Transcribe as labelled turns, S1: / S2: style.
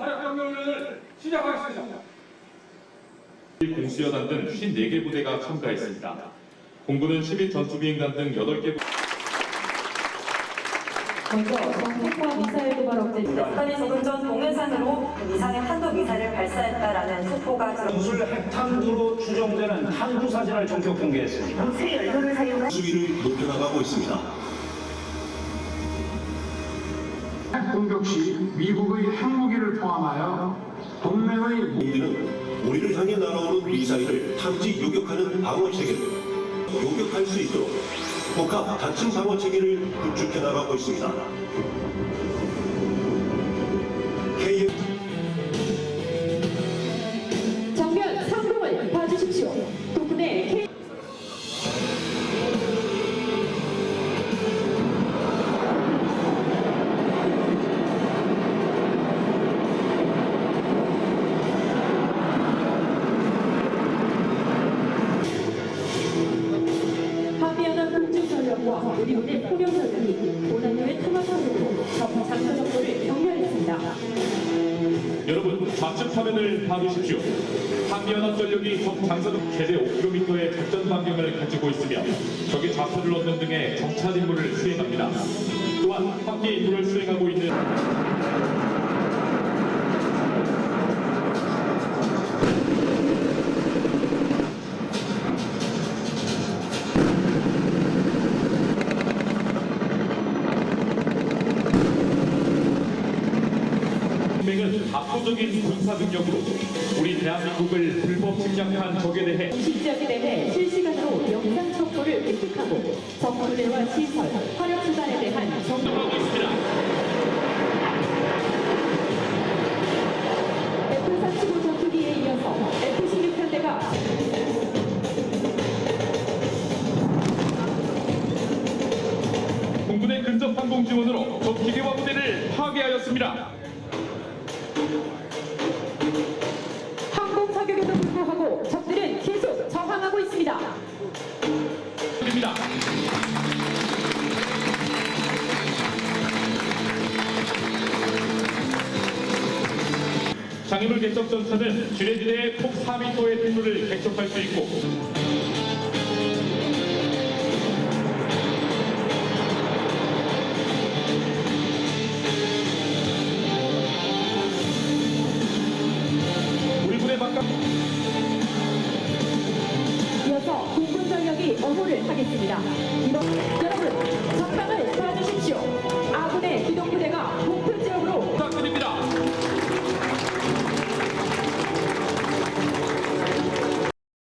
S1: 화력혁명을 시작하겠습니다.
S2: 공수여단 등 54개 부대가 참가했습니다. 공군은 12 전투비행단 등 8개
S3: 먼저 정책과 미사일 도발 억제
S4: 북한이 조금 전 동해상으로 이상의 한도 미사일을 발사했다라는 속보가
S5: 무술 핵탄두로 추정되는 탄두 사진을 전격 공개했습니다.
S6: 수위를 높여나가고 있습니다.
S1: 공격 시 미국의 핵무기를 포함하여 동맹의
S6: 우리는 우리를 향해 날아오는 미사일을 탐지 요격하는 방어 체계를 요격할 수 있도록 복합 다층 방어 체계를 구축해 나가고 있습니다.
S3: 우리군의 포병전력이 고난도의 적 장소 정보를 경멸했습니다.
S2: 여러분 좌측 화면을 봐주십시오. 한미연합 전력이 적 장사동 최대 5km의 작전 반경을 가지고 있으며 적의 좌표를 얻는 등의 정찰 임무를 수행합니다. 또한 함께 임무를 수행하고 있는 동맹은 압도적인 군사 능력으로 우리 대한민국을 불법 침략한 적에 대해
S3: 지지역에 대해 실시간으로 영상 첩보를 획득하고 적 부대와 시설, 화력 수단에 대한 정보
S2: 하고 있습니다.
S3: F-35 전투기에 이어서 F-16 편대가
S2: 공군의 근접 항공 지원으로 적 기계화 부대를 파괴하였습니다.
S3: 항공 사격에도 불구하고 적들은 계속 저항하고 있습니다.
S2: 입니다. 장애물 개척 전차는 지뢰지대의 폭 4m의 통로를 개척할 수 있고
S3: 이어서 공군 전력이 어호를 하겠습니다. 이번, 여러분, 적당을 도와주십시오. 아군의 기동부대가